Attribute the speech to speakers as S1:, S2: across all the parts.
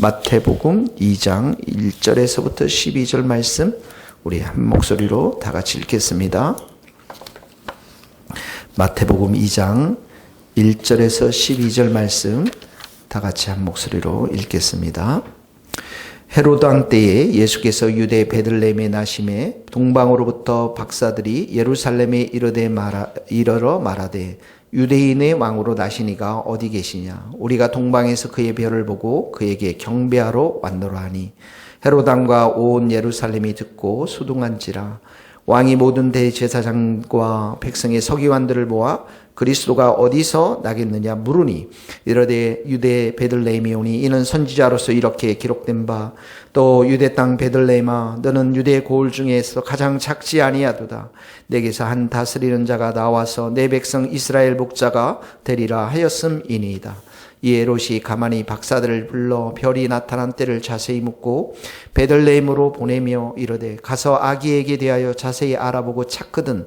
S1: 마태복음 2장 1절에서부터 12절 말씀 우리 한 목소리로 다 같이 읽겠습니다. 마태복음 2장 1절에서 12절 말씀 다 같이 한 목소리로 읽겠습니다. 헤로드 왕 때에 예수께서 유대 베들레헴에 나심에 동방으로부터 박사들이 예루살렘에 이르러 말하되 유대인의 왕으로 나시니가 어디 계시냐? 우리가 동방에서 그의 별을 보고 그에게 경배하러 왔노라 하니 헤로당과 온 예루살렘이 듣고 수둥한지라 왕이 모든 대제사장과 백성의 서기관들을 모아 그리스도가 어디서 나겠느냐 물으니 이르되 유대 베들레헴이 오니 이는 선지자로서 이렇게 기록된 바 또 유대 땅 베들레헴아 너는 유대 고을 중에서 가장 작지 아니하도다. 내게서 한 다스리는 자가 나와서 내 백성 이스라엘 목자가 되리라 하였음이니이다. 이에 롯이 가만히 박사들을 불러 별이 나타난 때를 자세히 묻고 베들레헴으로 보내며 이르되 가서 아기에게 대하여 자세히 알아보고 찾거든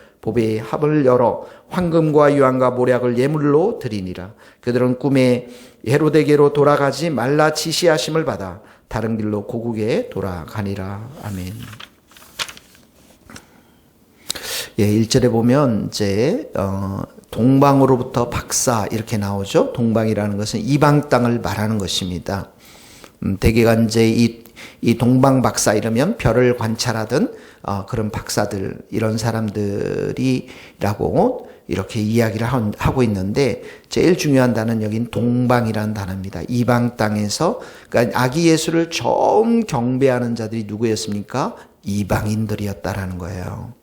S1: 보배의 합을 열어 황금과 유황과 모략을 예물로 드리니라 그들은 꿈에 헤로데게로 돌아가지 말라 지시하심을 받아 다른 길로 고국에 돌아가니라. 아멘. 예, 1절에 보면 이제 어 동방으로부터 박사 이렇게 나오죠. 동방이라는 것은 이방 땅을 말하는 것입니다. 음, 대개가 이제 이, 이 동방 박사 이러면 별을 관찰하던 어, 그런 박사들 이런 사람들이라고 이렇게 이야기를 하고 있는데 제일 중요한 단어는 여긴 동방이라는 단어입니다. 이방 땅에서 그러니까 아기 예수를 처음 경배하는 자들이 누구였습니까? 이방인들이었다라는 거예요.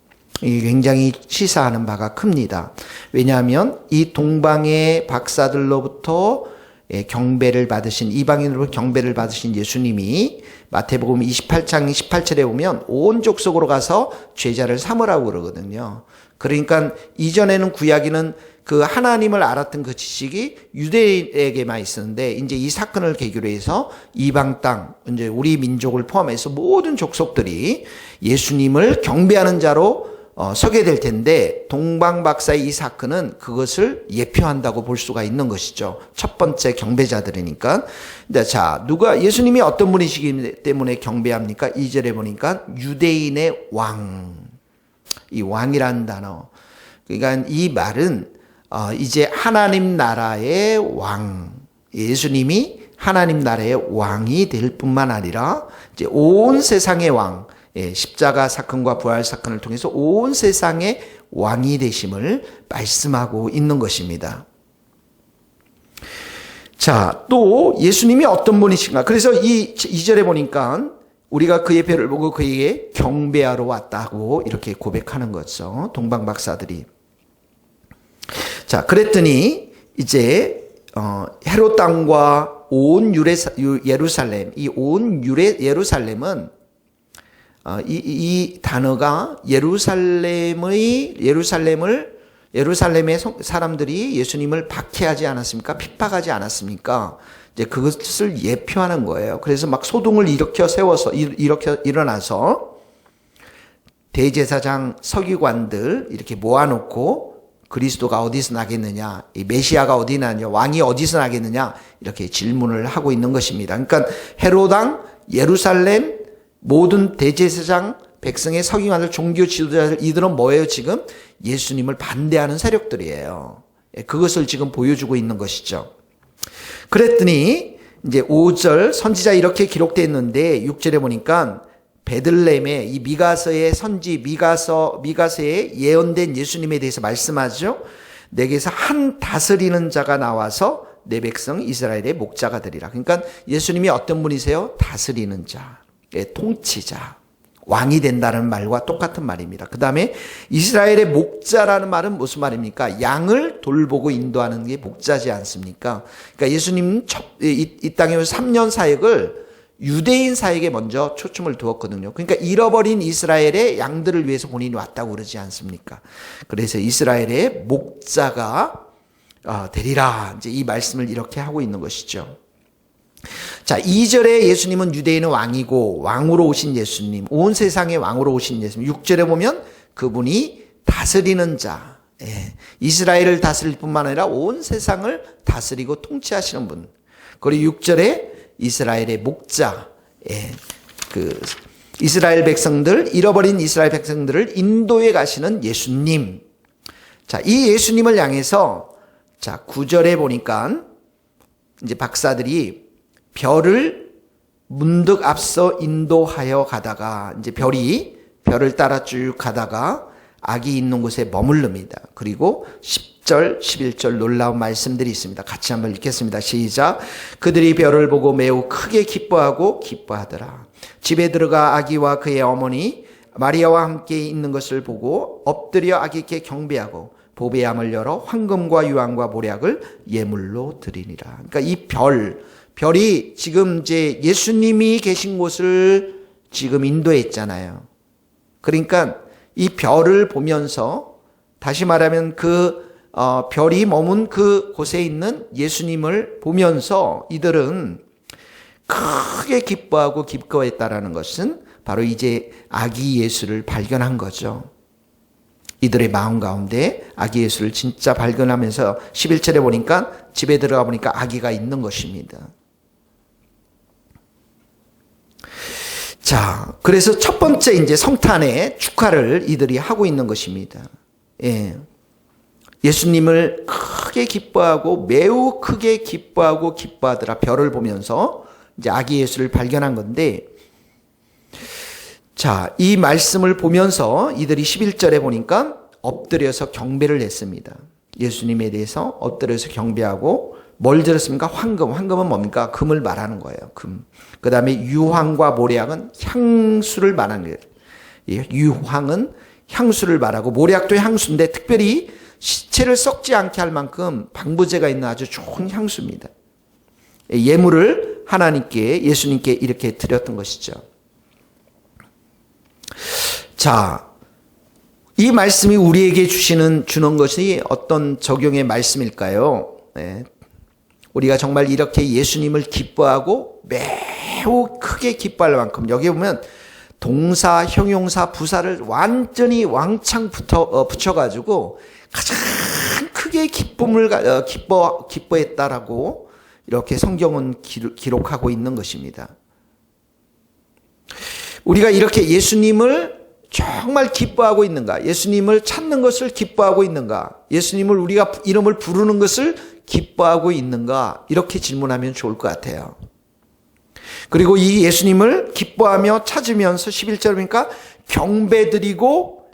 S1: 이 굉장히 시사하는 바가 큽니다. 왜냐하면 이 동방의 박사들로부터 예, 경배를 받으신 이방인으로 경배를 받으신 예수님이 마태복음 28장 18절에 보면 온 족속으로 가서 죄자를 삼으라고 그러거든요. 그러니까 이전에는 구약에는 그 하나님을 알았던 그 지식이 유대인에게만 있었는데 이제 이 사건을 계기로 해서 이방 땅 이제 우리 민족을 포함해서 모든 족속들이 예수님을 경배하는 자로 어, 서게 될 텐데 동방 박사의 이 사건은 그것을 예표한다고 볼 수가 있는 것이죠. 첫 번째 경배자들이니까. 근데 자 누가 예수님이 어떤 분이시기 때문에 경배합니까? 2절에 보니까 유대인의 왕. 이 왕이라는 단어. 그러니까 이 말은 어, 이제 하나님 나라의 왕. 예수님이 하나님 나라의 왕이 될 뿐만 아니라 이제 온 세상의 왕. 예, 십자가 사건과 부활 사건을 통해서 온 세상의 왕이 되심을 말씀하고 있는 것입니다. 자, 또 예수님이 어떤 분이신가? 그래서 이 2절에 보니까 우리가 그의 배를 보고 그에게 경배하러 왔다고 이렇게 고백하는 거죠. 동방 박사들이. 자, 그랬더니 이제 어, 헤롯 땅과 온 유레, 예루살렘, 이 온 예루살렘은 어, 이, 이 단어가 예루살렘의 예루살렘을 예루살렘의 사람들이 예수님을 박해하지 않았습니까? 핍박하지 않았습니까? 이제 그것을 예표하는 거예요. 그래서 막 소동을 일으켜 세워서 이렇게 일어나서 대제사장 서기관들 이렇게 모아놓고 그리스도가 어디서 나겠느냐, 이 메시아가 어디 나냐, 왕이 어디서 나겠느냐 이렇게 질문을 하고 있는 것입니다. 그러니까 헤로당 예루살렘 모든 대제사장 백성의 서기관들 종교 지도자들 이들은 뭐예요 지금 예수님을 반대하는 세력들이에요. 예, 그것을 지금 보여주고 있는 것이죠. 그랬더니 이제 5절 선지자 이렇게 기록되어 있는데 6절에 보니까 베들레헴에 이 미가서의 선지 미가서 미가서에 예언된 예수님에 대해서 말씀하죠. 내게서 한 다스리는 자가 나와서 내 백성 이스라엘의 목자가 되리라. 그러니까 예수님이 어떤 분이세요? 다스리는 자. 의 통치자, 왕이 된다는 말과 똑같은 말입니다. 그 다음에 이스라엘의 목자라는 말은 무슨 말입니까? 양을 돌보고 인도하는 게 목자지 않습니까? 그러니까 예수님 이, 이 땅에 3년 사역을 유대인 사에게 먼저 초점을 두었거든요. 그러니까 잃어버린 이스라엘의 양들을 위해서 본인이 왔다고 그러지 않습니까? 그래서 이스라엘의 목자가 어, 되리라. 이제 이 말씀을 이렇게 하고 있는 것이죠. 자, 2절에 예수님은 유대인의 왕이고 왕으로 오신 예수님, 온 세상의 왕으로 오신 예수님. 6절에 보면 그분이 다스리는 자. 예, 이스라엘을 다스릴 뿐만 아니라 온 세상을 다스리고 통치하시는 분. 그리고 6절에 이스라엘의 목자, 예, 그 이스라엘 백성들 잃어버린 이스라엘 백성들을 인도해 가시는 예수님. 자, 이 예수님을 향해서 자, 9절에 보니까 이제 박사들이 별을 문득 앞서 인도하여 가다가 이제 별이 별을 따라 쭉 가다가 악이 있는 곳에 머물릅니다. 그리고 10절, 11절 놀라운 말씀들이 있습니다. 같이 한번 읽겠습니다. 시작. 그들이 별을 보고 매우 크게 기뻐하고 기뻐하더라. 집에 들어가 아기와 그의 어머니 마리아와 함께 있는 것을 보고 엎드려 아기께 경배하고 보배함을 열어 황금과 유황과 모략을 예물로 드리니라. 그러니까 이 별, 별이 지금 이제 예수님이 계신 곳을 지금 인도했잖아요. 그러니까 이 별을 보면서 다시 말하면 그 어, 별이 머문 그 곳에 있는 예수님을 보면서 이들은 크게 기뻐하고 기뻐했다라는 것은 바로 이제 아기 예수를 발견한 거죠. 이들의 마음 가운데 아기 예수를 진짜 발견하면서 11절에 보니까 집에 들어가 보니까 아기가 있는 것입니다. 자, 그래서 첫 번째 이제 성탄의 축하를 이들이 하고 있는 것입니다. 예. 예수님을 크게 기뻐하고 매우 크게 기뻐하고 기뻐하더라. 별을 보면서 이제 아기 예수를 발견한 건데 자, 이 말씀을 보면서 이들이 11절에 보니까 엎드려서 경배를 했습니다. 예수님에 대해서 엎드려서 경배하고 뭘 들었습니까? 황금. 황금은 뭡니까? 금을 말하는 거예요. 금. 그 다음에 유황과 모략은 향수를 말하는 거예요. 유황은 향수를 말하고 모략도 향수인데 특별히 시체를 썩지 않게 할 만큼 방부제가 있는 아주 좋은 향수입니다. 예물을 하나님께 예수님께 이렇게 드렸던 것이죠. 자, 이 말씀이 우리에게 주시는 주는 것이 어떤 적용의 말씀일까요? 네. 우리가 정말 이렇게 예수님을 기뻐하고 매우 크게 기뻐할 만큼 여기 보면 동사, 형용사, 부사를 완전히 왕창 붙어 어, 붙여가지고 가장 크게 기쁨을 어, 기뻐 기뻐했다라고 이렇게 성경은 기록하고 있는 것입니다. 우리가 이렇게 예수님을 정말 기뻐하고 있는가? 예수님을 찾는 것을 기뻐하고 있는가? 예수님을 우리가 이름을 부르는 것을 기뻐하고 있는가? 이렇게 질문하면 좋을 것 같아요. 그리고 이 예수님을 기뻐하며 찾으면서 11절이니까 경배드리고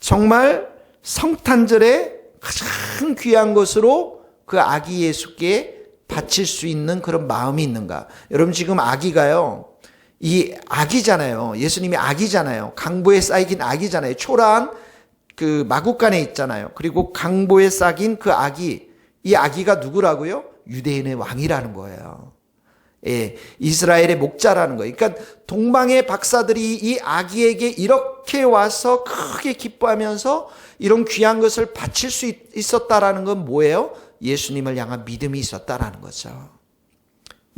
S1: 정말 성탄절에 가장 귀한 것으로 그 아기 예수께 바칠 수 있는 그런 마음이 있는가? 여러분 지금 아기가요. 이 악이잖아요. 예수님이 악이잖아요. 강보에 쌓이긴 악이잖아요. 초라한 그 마국간에 있잖아요. 그리고 강보에 쌓인 그 악이 이 아기가 누구라고요? 유대인의 왕이라는 거예요. 예, 이스라엘의 목자라는 거예요. 그러니까 동방의 박사들이 이 아기에게 이렇게 와서 크게 기뻐하면서 이런 귀한 것을 바칠 수 있었다라는 건 뭐예요? 예수님을 향한 믿음이 있었다라는 거죠.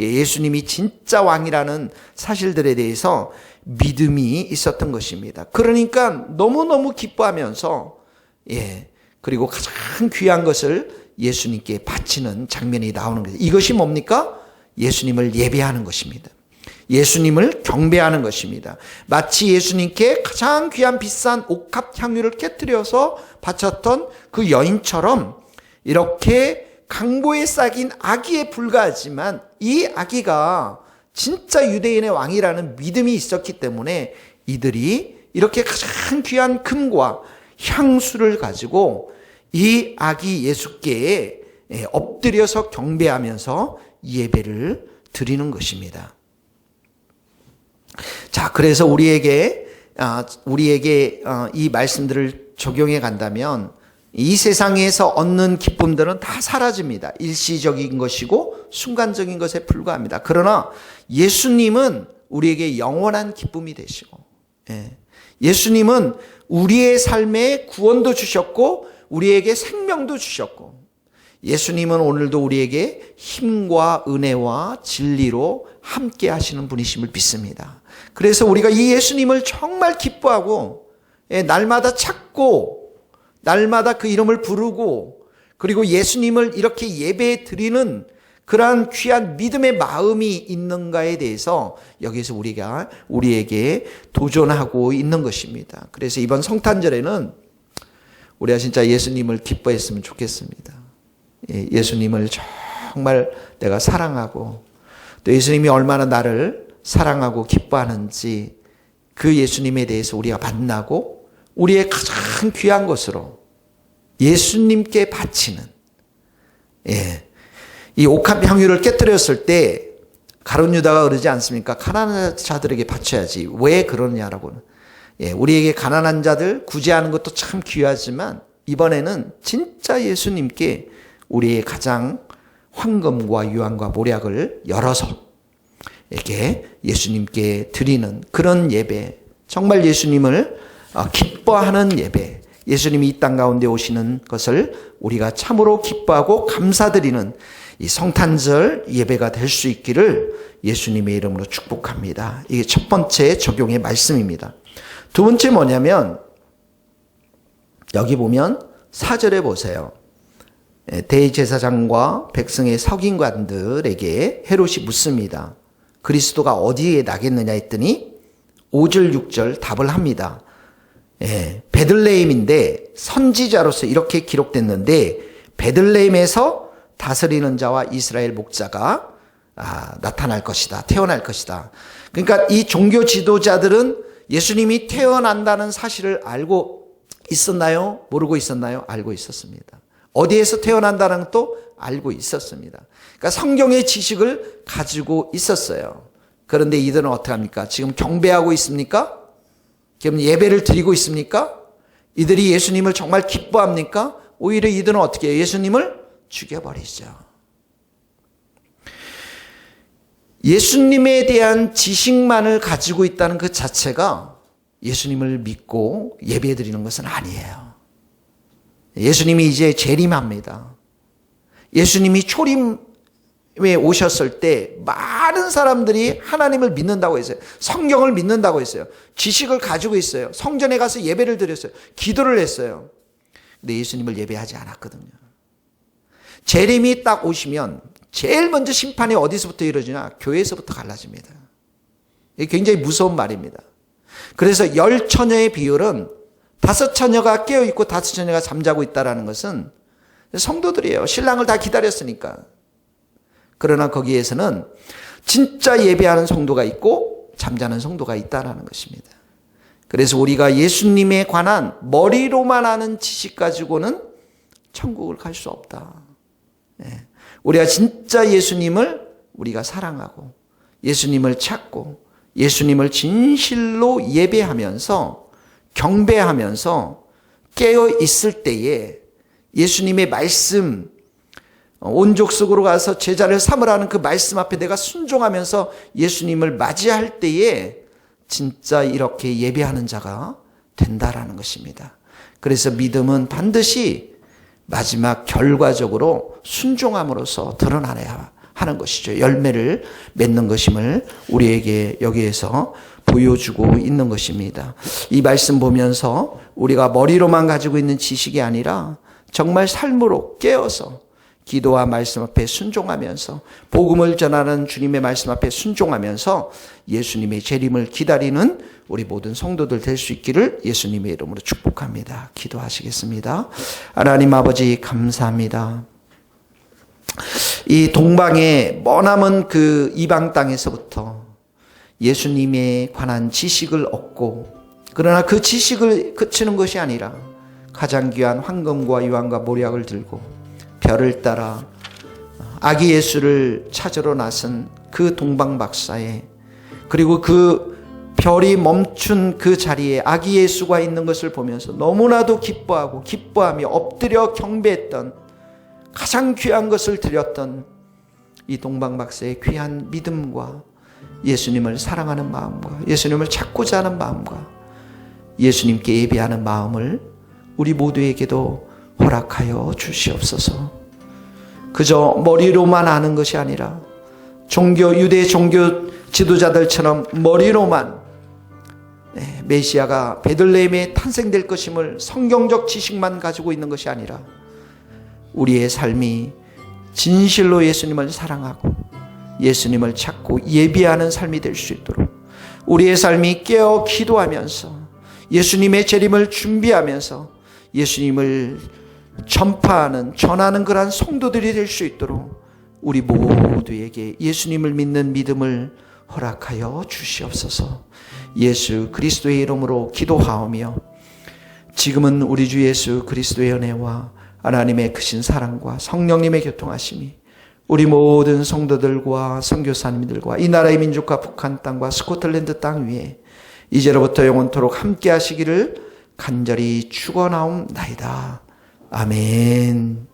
S1: 예, 예수님이 진짜 왕이라는 사실들에 대해서 믿음이 있었던 것입니다. 그러니까 너무너무 기뻐하면서, 예, 그리고 가장 귀한 것을 예수님께 바치는 장면이 나오는 거죠. 이것이 뭡니까? 예수님을 예배하는 것입니다. 예수님을 경배하는 것입니다. 마치 예수님께 가장 귀한 비싼 옥합 향유를 깨뜨려서 바쳤던 그 여인처럼 이렇게 강보에 싹인 아기에 불과하지만 이 아기가 진짜 유대인의 왕이라는 믿음이 있었기 때문에 이들이 이렇게 가장 귀한 금과 향수를 가지고 이 아기 예수께 엎드려서 경배하면서 예배를 드리는 것입니다. 자, 그래서 우리에게 아, 우리에게 어, 이 말씀들을 적용해 간다면 이 세상에서 얻는 기쁨들은 다 사라집니다. 일시적인 것이고 순간적인 것에 불과합니다. 그러나 예수님은 우리에게 영원한 기쁨이 되시고, 예. 예수님은 우리의 삶에 구원도 주셨고, 우리에게 생명도 주셨고, 예수님은 오늘도 우리에게 힘과 은혜와 진리로 함께 하시는 분이심을 믿습니다. 그래서 우리가 이 예수님을 정말 기뻐하고, 예, 날마다 찾고, 날마다 그 이름을 부르고 그리고 예수님을 이렇게 예배 드리는 그러한 귀한 믿음의 마음이 있는가에 대해서 여기서 우리가 우리에게 도전하고 있는 것입니다. 그래서 이번 성탄절에는 우리가 진짜 예수님을 기뻐했으면 좋겠습니다. 예, 예수님을 정말 내가 사랑하고 또 예수님이 얼마나 나를 사랑하고 기뻐하는지 그 예수님에 대해서 우리가 만나고 우리의 가장 귀한 것으로 예수님께 바치는 예. 이 옥합 향유를 깨뜨렸을 때 가론 유다가 그러지 않습니까? 가난한 자들에게 바쳐야지. 왜 그러냐라고는. 예, 우리에게 가난한 자들 구제하는 것도 참 귀하지만 이번에는 진짜 예수님께 우리의 가장 황금과 유황과 모략을 열어서 이렇게 예수님께 드리는 그런 예배, 정말 예수님을 어, 기뻐하는 예배, 예수님이 이 땅 가운데 오시는 것을 우리가 참으로 기뻐하고 감사드리는 이 성탄절 예배가 될 수 있기를 예수님의 이름으로 축복합니다. 이게 첫 번째 적용의 말씀입니다. 두 번째 뭐냐면 여기 보면 사절에 보세요. 예, 대제사장과 백성의 석인관들에게 헤롯이 묻습니다. 그리스도가 어디에 나겠느냐 했더니 5절 6절 답을 합니다. 예, 베들레헴인데 선지자로서 이렇게 기록됐는데 베들레헴에서 다스리는 자와 이스라엘 목자가 아, 나타날 것이다. 태어날 것이다. 그러니까 이 종교 지도자들은 예수님이 태어난다는 사실을 알고 있었나요? 모르고 있었나요? 알고 있었습니다. 어디에서 태어난다는 것도 알고 있었습니다. 그러니까 성경의 지식을 가지고 있었어요. 그런데 이들은 어떡합니까? 지금 경배하고 있습니까? 지금 예배를 드리고 있습니까? 이들이 예수님을 정말 기뻐합니까? 오히려 이들은 어떻게 해요? 예수님을 죽여버리죠. 예수님에 대한 지식만을 가지고 있다는 그 자체가 예수님을 믿고 예배 드리는 것은 아니에요. 예수님이 이제 재림합니다. 예수님이 초림 왜 오셨을 때 많은 사람들이 하나님을 믿는다고 했어요. 성경을 믿는다고 했어요. 지식을 가지고 있어요. 성전에 가서 예배를 드렸어요. 기도를 했어요. 근데 예수님을 예배하지 않았거든요. 재림이 딱 오시면 제일 먼저 심판이 어디서부터 이루어지냐? 교회에서부터 갈라집니다. 이게 굉장히 무서운 말입니다. 그래서 열 처녀의 비율은 다섯 처녀가 깨어 있고 다섯 처녀가 잠자고 있다라는 것은 성도들이에요. 신랑을 다 기다렸으니까. 그러나 거기에서는 진짜 예배하는 성도가 있고 잠자는 성도가 있다라는 것입니다. 그래서 우리가 예수님에 관한 머리로만 아는 지식 가지고는 천국을 갈 수 없다. 예. 우리가 진짜 예수님을 우리가 사랑하고 예수님을 찾고 예수님을 진실로 예배하면서 경배하면서 깨어 있을 때에 예수님의 말씀 온 족 속으로 가서 제자를 삼으라는 그 말씀 앞에 내가 순종하면서 예수님을 맞이할 때에 진짜 이렇게 예배하는 자가 된다라는 것입니다. 그래서 믿음은 반드시 마지막 결과적으로 순종함으로써 드러나야 하는 것이죠. 열매를 맺는 것임을 우리에게 여기에서 보여주고 있는 것입니다. 이 말씀 보면서 우리가 머리로만 가지고 있는 지식이 아니라 정말 삶으로 깨어서 기도와 말씀 앞에 순종하면서 복음을 전하는 주님의 말씀 앞에 순종하면서 예수님의 재림을 기다리는 우리 모든 성도들 될 수 있기를 예수님의 이름으로 축복합니다. 기도하시겠습니다. 하나님 아버지 감사합니다. 이 동방의 머나먼 그 이방 땅에서부터 예수님에 관한 지식을 얻고 그러나 그 지식을 그치는 것이 아니라 가장 귀한 황금과 유황과 모략을 들고 별을 따라 아기 예수를 찾으러 나선 그 동방 박사의 그리고 그 별이 멈춘 그 자리에 아기 예수가 있는 것을 보면서 너무나도 기뻐하고 기뻐하며 엎드려 경배했던 가장 귀한 것을 드렸던 이 동방 박사의 귀한 믿음과 예수님을 사랑하는 마음과 예수님을 찾고자 하는 마음과 예수님께 예배하는 마음을 우리 모두에게도 허락하여 주시옵소서. 그저 머리로만 아는 것이 아니라 종교 유대 종교 지도자들처럼 머리로만 네, 메시아가 베들레헴에 탄생될 것임을 성경적 지식만 가지고 있는 것이 아니라 우리의 삶이 진실로 예수님을 사랑하고 예수님을 찾고 예비하는 삶이 될 수 있도록 우리의 삶이 깨어 기도하면서 예수님의 재림을 준비하면서 예수님을 전파하는 전하는 그러한 성도들이 될 수 있도록 우리 모두에게 예수님을 믿는 믿음을 허락하여 주시옵소서. 예수 그리스도의 이름으로 기도하오며 지금은 우리 주 예수 그리스도의 은혜와 하나님의 크신 사랑과 성령님의 교통하심이 우리 모든 성도들과 선교사님들과 이 나라의 민족과 북한 땅과 스코틀랜드 땅 위에 이제로부터 영원토록 함께 하시기를 간절히 축원하옵나이다. 아멘.